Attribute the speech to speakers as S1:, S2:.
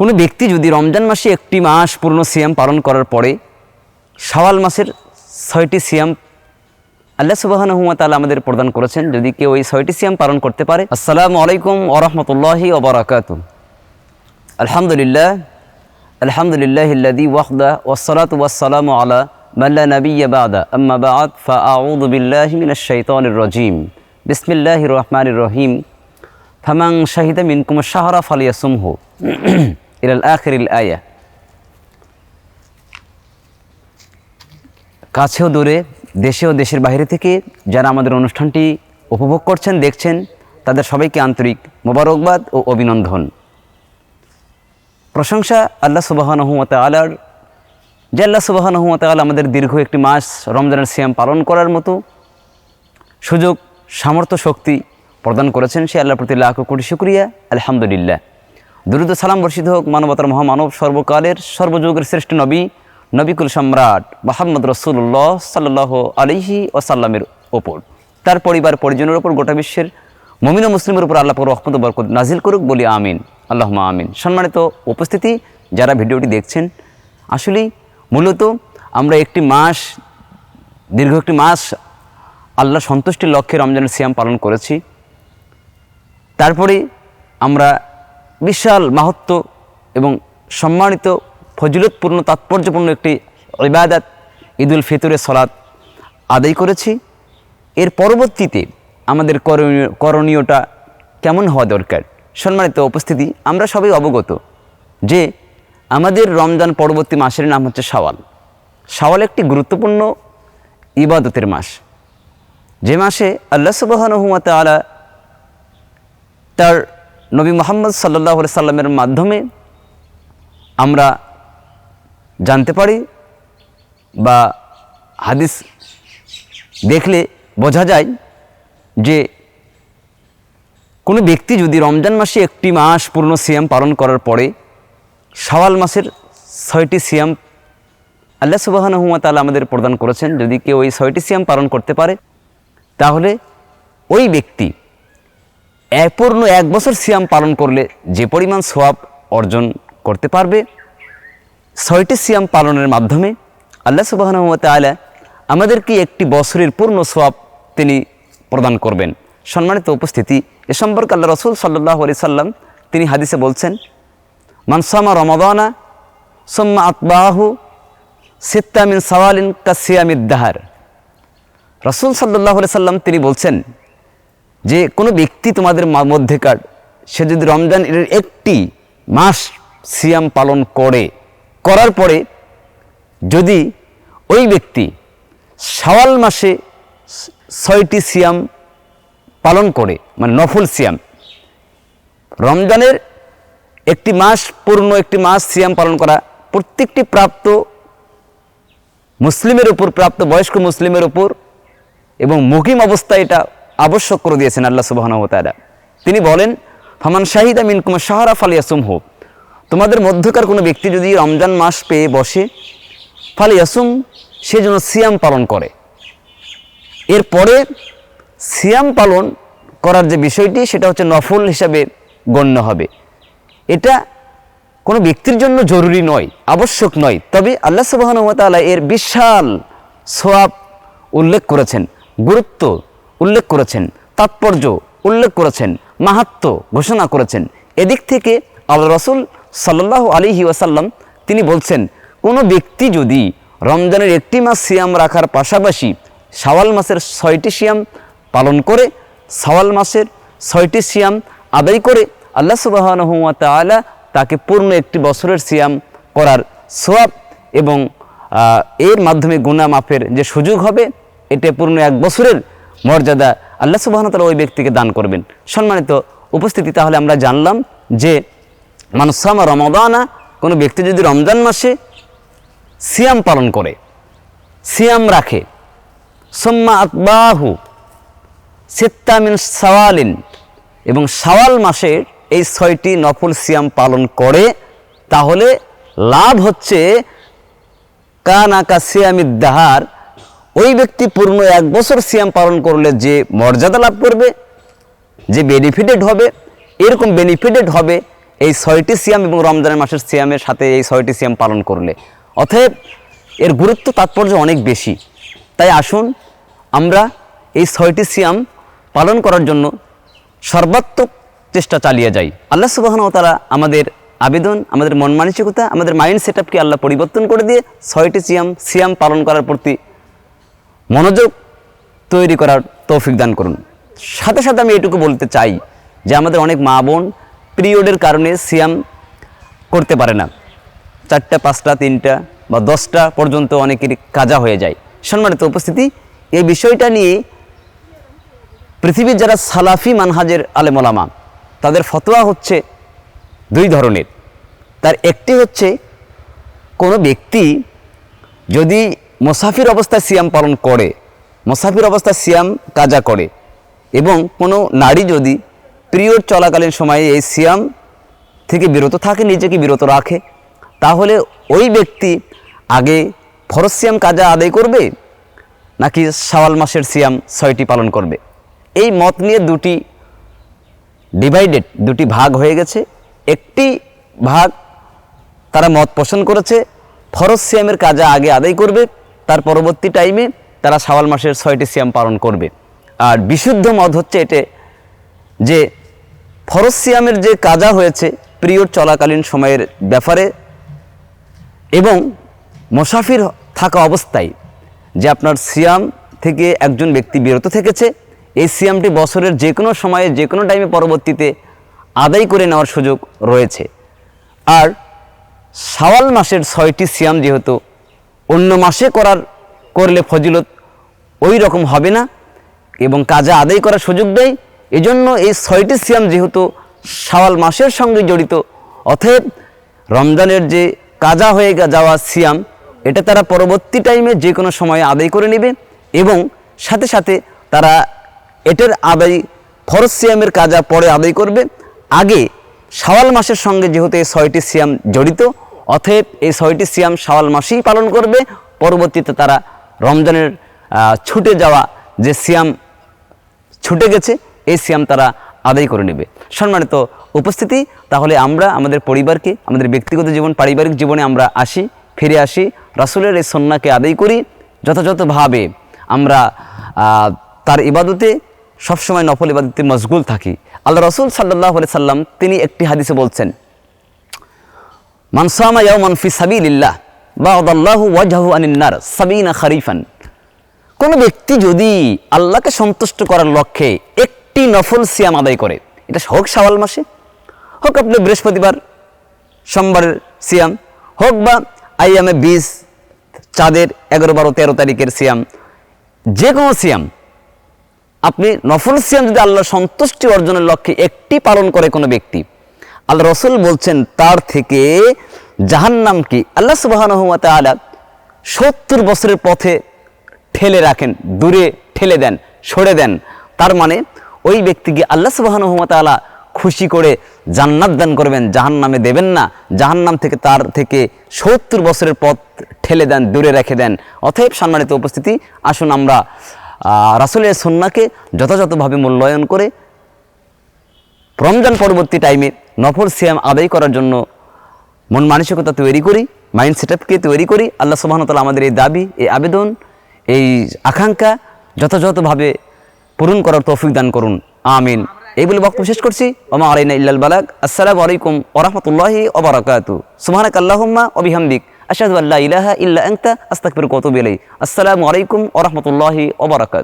S1: কোনো ব্যক্তি যদি রমজান মাসে একটি মাস পূর্ণ সিয়াম পালন করার পরে সওয়াল মাসের ছয়টি সিয়াম আল্লাহ সুবাহানহুমা তালা আমাদের প্রদান করেছেন, যদি কেউ এই ছয়টি সিয়াম পালন করতে পারে, আসসালামু আলাইকুম ওরহমতুল্লাহি ওবরাকাত আলহামদুলিল্লাহ আলহামদুলিল্লাহ ইল্লাদি ওয়াহদা ওয়াসসালাত ওয়াসসালামু আলা মাল্লা নবিয়্যা বাদা। আম্মা বাদ, ফাআউযু বিল্লাহি মিনাশ শাইতানির রাজীম। বিসমিল্লাহির রহমানির রহিম। ফামাং শাহিদা মিনকুম শাহরা ফালিয়াসুমহু। ইলাল আখিরিল আয়া। কাছেও দূরে দেশে ও দেশের বাইরে থেকে যারা আমাদের অনুষ্ঠানটি উপভোগ করছেন, দেখছেন, তাদের সবাইকে আন্তরিক মোবারকবাদ ও অভিনন্দন। প্রশংসা আল্লাহ সুবাহানহমত আলার যে আল্লাহ সুবাহানহমত আল আমাদের দীর্ঘ একটি মাস রমজানের সিয়াম পালন করার মতো সুযোগ, সামর্থ্য, শক্তি প্রদান করেছেন, সে আল্লাহর প্রতি লাখ কোটি শুক্রিয়া, আলহামদুলিল্লাহ। দুরুদ সালাম বর্ষিত হোক মানবতার মহামানব সর্বকালের সর্বযুগের শ্রেষ্ঠ নবী, নবিকুল সম্রাট মোহাম্মদ রসুল্লাহ সাল্লাহ আলিহি ও সাল্লামের ওপর। তার পরিবার পরিজনের ওপর গোটা বিশ্বের মমিন মুসলিমের উপর আল্লাহ রহমত বরকত নাজিল করুক বলি আমিন। আল্লাহ আমিন। সম্মানিত উপস্থিতি, যারা ভিডিওটি দেখছেন আসলে মূলত আমরা একটি মাস, দীর্ঘ একটি মাস আল্লাহ সন্তুষ্টির লক্ষ্যে রমজানের সিয়াম পালন করেছি। তারপরে আমরা বিশাল মাহাত্ম এবং সম্মানিত, ফজিলতপূর্ণ, তাৎপর্যপূর্ণ একটি ইবাদাত, ঈদুল ফিতরের সলাৎ আদায় করেছি। এর পরবর্তীতে আমাদের করণীয়, করণীয়টা কেমন হওয়া দরকার? সম্মানিত উপস্থিতি, আমরা সবাই অবগত যে আমাদের রমজান পরবর্তী মাসের নাম হচ্ছে শাওয়াল। শাওয়াল একটি গুরুত্বপূর্ণ ইবাদতের মাস। যে মাসে আল্লাহ আলা তার নবী মোহাম্মদ সাল্লাহ সাল্লামের মাধ্যমে আমরা জানতে পারি বা হাদিস দেখলে বোঝা যায় যে কোনো ব্যক্তি যদি রমজান মাসে একটি মাস পূর্ণ সিয়াম পালন করার পরে সওয়াল মাসের ছয়টি সিয়াম আল্লাহ সুবাহানহুমা তালা আমাদের প্রদান করেছেন, যদি কেউ ওই ছয়টি সিয়াম পালন করতে পারে, তাহলে ওই ব্যক্তি পূর্ণ এক বছর সিয়াম পালন করলে যে পরিমাণ সোয়াব অর্জন করতে পারবে, ছয়টি সিয়াম পালনের মাধ্যমে আল্লাহ সুবাহনমত আলা আমাদেরকে একটি বছরের পূর্ণ সোয়াব তিনি প্রদান করবেন। সম্মানিত উপস্থিতি, এ সম্পর্কে আল্লাহ রসুল সাল্লাহ আলি সাল্লাম তিনি হাদিসে বলছেন মানসামা রমাদানা, সোম্মা আতবাহু সিত্তামিন সওয়ালিন কাসিয়ামিদ দাহার। রসুল সাল্লাহ সাল্লাম তিনি বলছেন যে কোনো ব্যক্তি তোমাদের মধ্যেকার, সে যদি রমজান এর একটি মাস সিয়াম পালন করে, করার পরে যদি ওই ব্যক্তি শাওয়াল মাসে ছয়টি সিয়াম পালন করে মানে নফল সিয়াম, রমজানের একটি মাস পূর্ণ, একটি মাস সিয়াম পালন করা প্রত্যেকটি প্রাপ্ত মুসলিমের উপর, প্রাপ্ত বয়স্ক মুসলিমের উপর এবং মুকিম অবস্থায় এটা আবশ্যক করে দিয়েছেন আল্লাহ সুবাহনতারা তিনি বলেন, ফামান শাহিদা মিনকুম শাহরা ফালিয়াসুম হোক তোমাদের মধ্যকার কোনো ব্যক্তি যদি রমজান মাস পেয়ে বসে, ফালিয়াসুম, সে যেন সিয়াম পালন করে। এরপরে সিয়াম পালন করার যে বিষয়টি, সেটা হচ্ছে নফল হিসাবে গণ্য হবে। এটা কোনো ব্যক্তির জন্য জরুরি নয়, আবশ্যক নয়। তবে আল্লাহ সুবাহনতালা এর বিশাল সোয়াব উল্লেখ করেছেন, গুরুত্ব উল্লেখ করেছেন, তাৎপর্য উল্লেখ করেছেন মাহাত্ম ঘোষণা করেছেন। এদিক থেকে আল্লাহ রসুল সাল্লাহ আলিহি ওয়াসাল্লাম তিনি বলছেন, কোনো ব্যক্তি যদি রমজানের একটি মাস সিয়াম রাখার পাশাপাশি শাওয়াল মাসের ছয়টি সিয়াম পালন করে, শাওয়াল মাসের ছয়টি সিয়াম আদায় করে আল্লাহ সুবাহ তালা তাকে পূর্ণ একটি বছরের সিয়াম করার সোয়াব এবং এর মাধ্যমে গুণা মাফের যে সুযোগ হবে এটা পূর্ণ এক বছরের মর্যাদা আল্লাহ সুবাহ তালা ওই ব্যক্তিকে দান করবেন। সম্মানিত উপস্থিতি, তাহলে আমরা জানলাম যে মানুষামা রমদানা কোনো ব্যক্তি যদি রমজান মাসে সিয়াম পালন করে, সিয়াম রাখে, সোম্মা আকবাহু সিত্তামিন সাওয়ালিন এবং সাওয়াল মাসের এই ছয়টি নফল সিয়াম পালন করে, তাহলে লাভ হচ্ছে কানাকা সিয়ামিদ দাহার ওই ব্যক্তি পূর্ণ এক বছর সিয়াম পালন করলে যে মর্যাদা লাভ করবে, যে বেনিফিটেড হবে, এরকম বেনিফিটেড হবে এই ছয়টি সিয়াম এবং রমজানের মাসের সিয়ামের সাথে এই ছয়টি সিয়াম পালন করলে। অতএব এর গুরুত্ব তাৎপর্য অনেক বেশি। তাই আসুন আমরা এই ছয়টি সিয়াম পালন করার জন্য সর্বাত্মক চেষ্টা চালিয়ে যাই। আল্লাহ সুবাহন তারা আমাদের আবেদন, আমাদের মন মানসিকতা আমাদের মাইন্ড সেট আপকে আল্লাহ পরিবর্তন করে দিয়ে ছয়টি সিয়াম সিয়াম পালন করার প্রতি মনোযোগ তৈরি করার তৌফিক দান করুন। সাথে সাথে আমি এটুকু বলতে চাই যে আমাদের অনেক মা বোন পিরিয়ডের কারণে সিয়াম করতে পারে না। চারটা, পাঁচটা, তিনটা বা দশটা পর্যন্ত অনেকের কাজা হয়ে যায়। সম্মানিত উপস্থিতি, এই বিষয়টা নিয়ে পৃথিবীর যারা সালাফি মানহাজের আলেমলামা, তাদের ফতোয়া হচ্ছে দুই ধরনের। তার একটি হচ্ছে কোনো ব্যক্তি যদি মোসাফির অবস্থায় সিয়াম পালন করে। মোসাফির অবস্থায় সিয়াম কাজা করে। এবং কোনো নারী যদি পিরিয়ড চলাকালীন সময়ে এই সিয়াম থেকে বিরত থাকে, নিজেকে বিরত রাখে, তাহলে ওই ব্যক্তি আগে ফরজ সিয়াম কাজা আদায় করবে, নাকি শাওয়াল মাসের সিয়াম ছয়টি পালন করবে? এই মত নিয়ে দুটি ডিভাইডেড দুটি ভাগ হয়ে গেছে। একটি ভাগ তারা মত পোষণ করেছে, ফরজ সিয়ামের কাজা আগে আদায় করবে তার পরবর্তী টাইমে তারা শাওয়াল মাসের ছয়টি সিয়াম পালন করবে। আর বিশুদ্ধ মত হচ্ছে এটে যে ফরজ সিয়ামের যে কাজা হয়েছে পিরিয়ড চলাকালীন সময়ের ব্যাপারে এবং মুসাফির থাকা অবস্থায় যে আপনার সিয়াম থেকে একজন ব্যক্তি বিরত থেকেছে, এই সিয়ামটি বছরের যে কোনো সময়ে যে কোনো টাইমে পরবর্তীতে আদায় করে নেওয়ার সুযোগ রয়েছে। আর শাওয়াল মাসের ছয়টি সিয়াম যেহেতু অন্য মাসে করার, করলে ফজিলত ওই রকম হবে না এবং কাজে আদায় করার সুযোগ দেয়। এজন্য এই ছয়টি সিয়াম যেহেতু শাওয়াল মাসের সঙ্গে জড়িত, অতএব রমজানের যে কাজা হয়ে যাওয়া সিয়াম, এটা তারা পরবর্তী টাইমে যে কোনো সময়ে আদায় করে নেবে এবং সাথে সাথে তারা এটার আদায়, ফরজ সিয়ামের কাজা পরে আদায় করবে। আগে শাওয়াল মাসের সঙ্গে যেহেতু এই ছয়টি সিয়াম জড়িত অতএব এই ছয়টি সিয়াম শাওয়াল মাসেই পালন করবে। পরবর্তীতে তারা রমজানের ছুটে যাওয়া যে সিয়াম ছুটে গেছে, এই সিয়াম তারা আদায় করে নেবে। সম্মানিত উপস্থিতি, তাহলে আমরা আমাদের পরিবারকে, আমাদের ব্যক্তিগত জীবন, পারিবারিক জীবনে আমরা আসি, ফিরে আসি, রাসুলের এই সন্নাকে আদায় করি। যথাযথভাবে আমরা তার ইবাদতে সবসময় নফল ইবাদতে মশগুল থাকি। আল্লাহ রসুল সাল্লাহ সাল্লাম তিনি একটি হাদিসে বলছেন মানসামা ইয়াউমান ফি সাবিলিল্লাহ নার সাবিনা খারিফান। কোনো ব্যক্তি যদি আল্লাহকে সন্তুষ্ট করার লক্ষ্যে একটি নফল সিয়াম আদায় করে, এটা হোক শাওয়াল মাসে, হোক আপনি বৃহস্পতিবার সোমবারের সিয়াম, হোক বা আইয়ামে বিশ চাঁদের এগারো বারো তেরো তারিখের সিয়াম যে কোনো সিয়াম, আপনি নফল সিয়াম যদি আল্লাহ সন্তুষ্টি অর্জনের লক্ষ্যে একটি পালন করে কোনো ব্যক্তি আল্লাহ রসুল বলছেন, তার থেকে জাহান্নাম কি? আল্লাহ সুবাহানহমত আলা সত্তর বছরের পথে ঠেলে রাখেন, দূরে ঠেলে দেন, সরে দেন। তার মানে ওই ব্যক্তিকে আল্লাহ সুবাহানহমত আলা খুশি করে জান্নাত দান করবেন, জাহান্নামে দেবেন না। জাহান্নাম থেকে তার থেকে সত্তর বছরের পথ ঠেলে দেন, দূরে রেখে দেন। অতএব সম্মানিত উপস্থিতি, আসুন আমরা রাসূলের সন্নাকে যথাযথভাবে মূল্যায়ন করে রমজান পরবর্তী টাইমে নফর সিয়াম আদায় করার জন্য মন মানসিকতা তৈরি করি মাইন্ড সেটআপকে তৈরি করি। আল্লাহ সুবাহতাল আমাদের এই দাবি, এই আবেদন, এই আকাঙ্ক্ষা যথাযথভাবে পূরণ করার তৌফিক দান করুন। আমিন। এই বলে বক্তব্য শেষ করছি। ওমা আলাইনা ইল্লাল বালাক আসসালামু আলাইকুম ওরহমতুল্লাহি ওবরাকাতু সুবহানাক আল্লাহুম্মা ওবিহামদিক আশহাদু আল্লা ইলাহা ইল্লা আনতা, আস্তাগফিরুকা ওয়া আতুবু ইলাইক। আসসালামু আলাইকুম ওরহমতুল্লাহি ওবরাকাত